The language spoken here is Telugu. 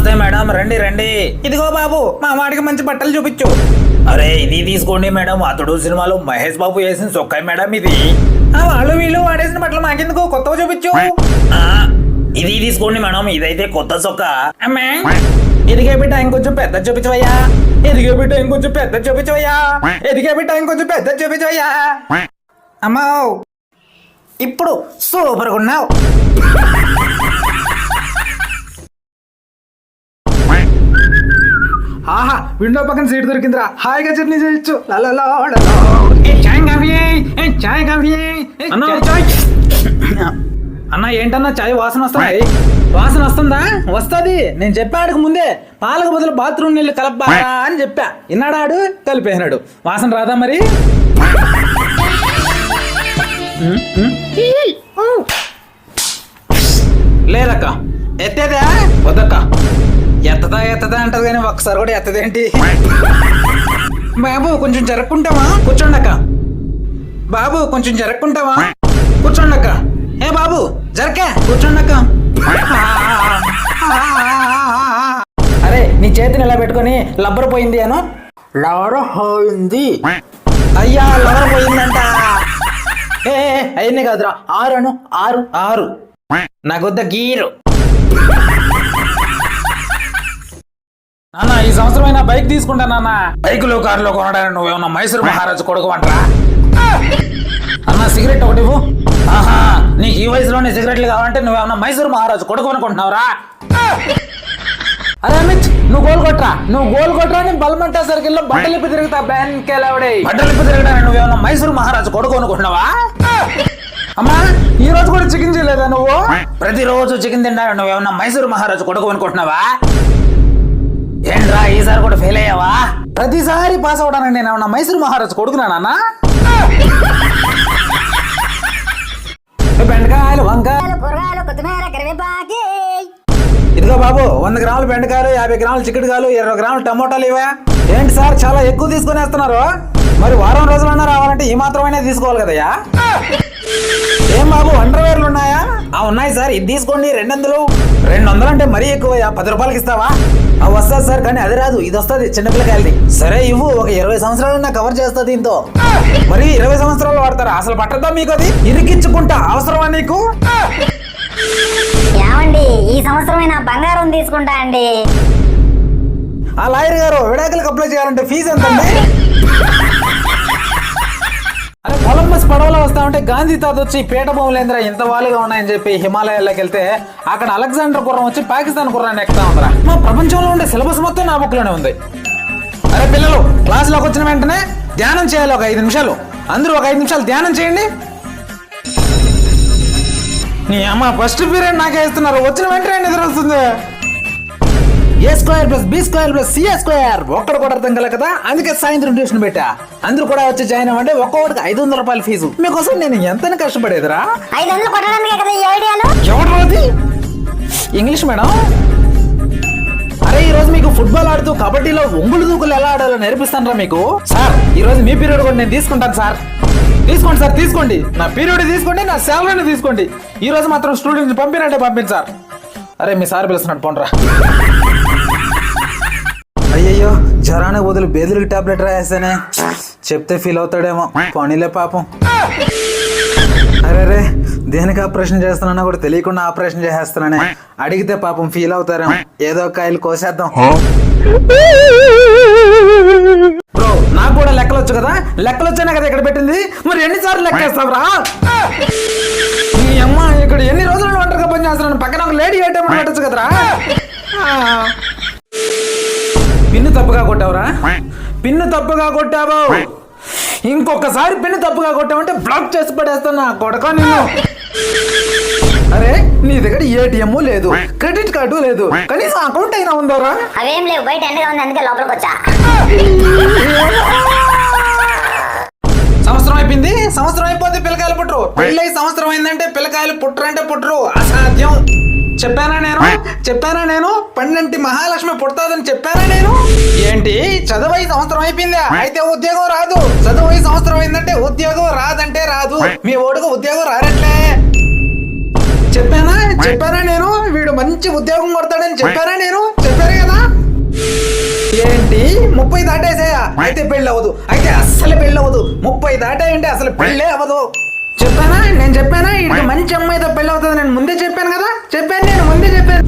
నమస్తే మేడం రండి రండి. ఇదిగో బాబు మా వాడికి మంచి బట్టలు చూపించు. అరే ఇది తీసుకోండి మేడం అతడు సినిమాలో మహేష్ బాబు వేసిన చొక్కాయి మేడం ఇది. వాళ్ళు వీళ్ళు వాడేసిన బట్టలు మాకెందుకు? కొత్తగా చూపించు. ఇది తీసుకోండి మేడం ఇదైతే కొత్త చొక్కా. ఎదిగే బిడ్డ ఇంకొంచెం పెద్ద చూపించవయ్యా. ఎదిగే బిడ్డ ఇంకొంచెం పెద్ద చూపించవయ్యా. ఎదిగే బిడ్డ ఇంకొంచెం పెద్ద చూపించవయ్యా. అమ్మా ఇప్పుడు సూపర్గా ఉన్నావు. ఆహా విండో పక్కన సీట్ దొరికిందిరా. హాయిగా జర్నీ చేయొచ్చు. లలలా, లలా. ఏ చాయ్ కాఫీ? ఏ చాయ్ కాఫీ? ఏ అన్నా, చాయ్ అన్న ఏంటన్నా చాయ్ వాసన వస్తుంది? వాసన వస్తుందా? వస్తుంది. నేను చెప్పాడుకు ముందే పాలకు బదులు బాత్రూమ్ నీళ్ళు కలపారా అని చెప్పా. విన్నాడాడు కలిపేసినాడు. వాసన రాదా మరి. లేదక్క. ఎత్తేదా? వద్దక్క. ఎత్తదా ఎత్తదా అంటది కానీ ఒక్కసారి కూడా ఎత్తదేంటి? బాబు కొంచెం జరక్కుంటావా కూర్చోండి అక్క బాబు కొంచెం జరక్కుంటావా కూర్చోండక్క. ఏ బాబు జరకే కూర్చోండక్క. అరే నీ చేతిని ఇలా పెట్టుకొని లబ్బర్ పోయింది అను? లవర పోయింది. అయ్యా లవర పోయిందంట. ఏ ఏ, కాదురా. ఆరు అను? ఆరు ఆరు. నాకొద్ద గీరు. ఈ సంవత్సరం అయినా బైక్ తీసుకుంటా నాన్న. బైకులో కారులో కొనడానికి నువ్వేమన్నా మైసూరు మహారాజు కొడుకు అంటరా? అన్న సిగరెట్ ఒకటి ఆహా నీకు ఈ వయసులోనే సిగరెట్లు కావాలంటే నువ్వేమన్నా మైసూరు మహారాజు కొడుకు అనుకుంటున్నావురా? అరే అమిత్ నువ్వు గోల్ కొట్రా. నువ్వు గోల్ కొట్రా అని బలమంటా సర్కిల్లో బట్టలు ఇప్పి తిరుగుతా బ్యాన్ కేలావిడే. బట్టలు ఇప్పి తిరగడానికి నువ్వేమన్నా మైసూరు మహారాజు కొడుకు అనుకుంటున్నావా? అమ్మా ఈ రోజు కూడా చికెన్ చేయలేదా నువ్వు? ప్రతిరోజు చికెన్ తింటాను నువ్వేమన్నా మైసూరు మహారాజు కొడుకు అనుకుంటున్నావా? ఏంట్రా ఈసారి కూడా ఫెయిల్ అయ్యావా? ప్రతిసారి పాస్ అవడానికి నేను ఏమన్నా మైసూరు మహారాజు కొడుకునా నాన్న? బెండకాయలు వంకాయలు. కూరగాయలు కొత్తిమీర కరివేపాకి. ఇదిగో బాబు వంద గ్రాములు బెండకాయలు యాభై గ్రాములు చిక్కుడుకాయలు ఇరవై గ్రాములు టమోటాలు ఇవే ఏంటి సార్ చాలా ఎక్కువ తీసుకుని వేస్తున్నారు మరి వారం రోజులన్నా రావాలంటే ఈ మాత్రమైనా తీసుకోవాలి కదయ్యా? ఏం బాబు అండర్వేర్లు ఉన్నాయా? ఆ ఉన్నాయి సార్. ఇది తీసుకోండి. రెండు వందలు రెండు వందలు అంటే మరీ ఎక్కువయ్యా పది రూపాయలకి ఇస్తావా? ఆ వస్తుంది సార్ కానీ అది రాదు. ఇది వస్తుంది చిన్నపిల్లకాయలది. సరే ఇవ్వు. ఒక ఇరవై సంవత్సరాలన్నా కవర్ చేస్తా దీంతో. మరి ఇరవై సంవత్సరాలు వాడతారా? అసలు పట్టదా మీకు అది? ఇరికించుకుంటా అవసరమా నీకు? ఏమండి ఈ సంవత్సరమైన బంగారం తీసుకుంటా అండి. ఆ లాయర్ గారు విడాకులకు అప్లై చేయాలంటే ఫీజు ఎంత పడవలో వస్తా ఉంటే గాంధీ తాత వచ్చి పీఠ భూములేంద్ర ఇంత వాలుగా ఉన్నాయని చెప్పి హిమాలయాల్లోకి వెళ్తే అక్కడ అలెగ్జాండర్ గుర్రం వచ్చి పాకిస్తాన్ గుర్రాన్ని ఎక్కుతా ఉందిరా. మా ప్రపంచంలో ఉండే సిలబస్ మొత్తం నా బుక్లోనే ఉంది. అరే పిల్లలు క్లాస్లోకి వచ్చిన వెంటనే ధ్యానం చేయాలి ఒక ఐదు నిమిషాలు. అందరూ ఒక ఐదు నిమిషాలు ధ్యానం చేయండి. నీ అమ్మ ఫస్ట్ పీరియడ్ నాకే ఇస్తున్నారు వచ్చిన వెంటనే నిద్ర వస్తుంది. A square plus B square plus C A square ఒక్కడ కూడా అర్థం కల కదా? అందుకే సాయంత్రం ట్యూషన్ పెట్టా. అందరూ కూడా వచ్చి జాయిన్ అవ్వండి. ఒక్కొక్కటికి ఐదు వందల రూపాయల ఫీజు. మీకోసం నేను ఎంత కష్టపడేదిరా? English madam? అరే ఈ రోజు మీకు ఫుట్బాల్ ఆడుతూ కబడ్డీలో ఒంగులు దూకులు ఎలా ఆడాలో నేర్పిస్తానరా మీకు. సార్ ఈ రోజు మీ పీరియడ్ కూడా నేను తీసుకుంటాను సార్. తీసుకోండి సార్ తీసుకోండి. నా పీరియడ్ తీసుకోండి నా శాలరీని తీసుకోండి. ఈ రోజు మాత్రం స్టూడెంట్స్ పంపినంటే పంపింది సార్. అరే మీ సార్ పిలుస్తున్నాడు అయ్యయ్యో జ్వరానికి బదులు బేదులకి టాబ్లెట్ రాయేస్తానే. చెప్తే ఫీల్ అవుతాడేమో. పోనీలే పాపం. అరే రే దేనికి ఆపరేషన్ చేస్తున్నానో కూడా తెలియకుండా ఆపరేషన్ చేసేస్తున్నానే. అడిగితే పాపం ఫీల్ అవుతారేమో. ఏదో ఒక కాయలు కోసేద్దాం. బ్రో నాకు కూడా లెక్కలు వచ్చు కదా? లెక్కలు వచ్చానే కదా ఇక్కడ పెట్టింది? మరి ఎన్నిసార్లు లెక్కేస్తావురా? నీ అమ్మ ఇక్కడ ఎన్ని రోజులు ఒంటరిగా పని చేస్తున్నాను పక్కన ఒక లేడీ ఐటమ్ పెట్టచ్చు కదరా? పిన్ను తప్పుగా కొట్టావురా? పిన్ను తప్పుగా కొట్టావు? ఇంకొకసారి పిన్ను తప్పుగా కొట్టావంటే బ్లాక్ చేసి పడేస్తాను కొడక నేను అరే నీ దగ్గర ఏటీఎం లేదు క్రెడిట్ కార్డు లేదు కనీసం అకౌంట్ అయినా ఉందారా? అవేం లేవు బయట ఎండగా ఉంది అందుకే లోపలికి వచ్చా సంవత్సరం అయిపోయింది? సంవత్సరం అయిపోతే పిల్లకాయలు పుట్టరు పెళ్ళై సంవత్సరం అయిందంటే పిల్లకాయలు పుట్టరంటే పుట్టరు అసాధ్యం. చెప్పానా నేను? చెప్పానా నేను? పన్నెంటి మహాలక్ష్మి పుడతాదని చెప్పానా నేను? ఏంటి? చదువై సంవత్సరం అయిపోయిందా? అయితే ఉద్యోగం రాదు. చదువు సంవత్సరం అయిందంటే ఉద్యోగం రాదంటే రాదు. మీ ఓడుకు ఉద్యోగం రారట్లే చెప్పానా? చెప్పానా నేను? వీడు మంచి ఉద్యోగం కొడతాడని చెప్పానా నేను? ఏంటి? ముప్పై దాటేసాయా? అయితే పెళ్ళి అవ్వదు అయితే అస్సలు పెళ్ళి అవ్వదు ముప్పై దాటాయంటే అసలు పెళ్ళే అవ్వదు. చెప్పానా? నేను చెప్పానా? ఇది మంచి అమ్మాయితో పెళ్ళి అవుతుంది నేను ముందే చెప్పాను కదా? చెప్పాను నేను ముందే చెప్పాను.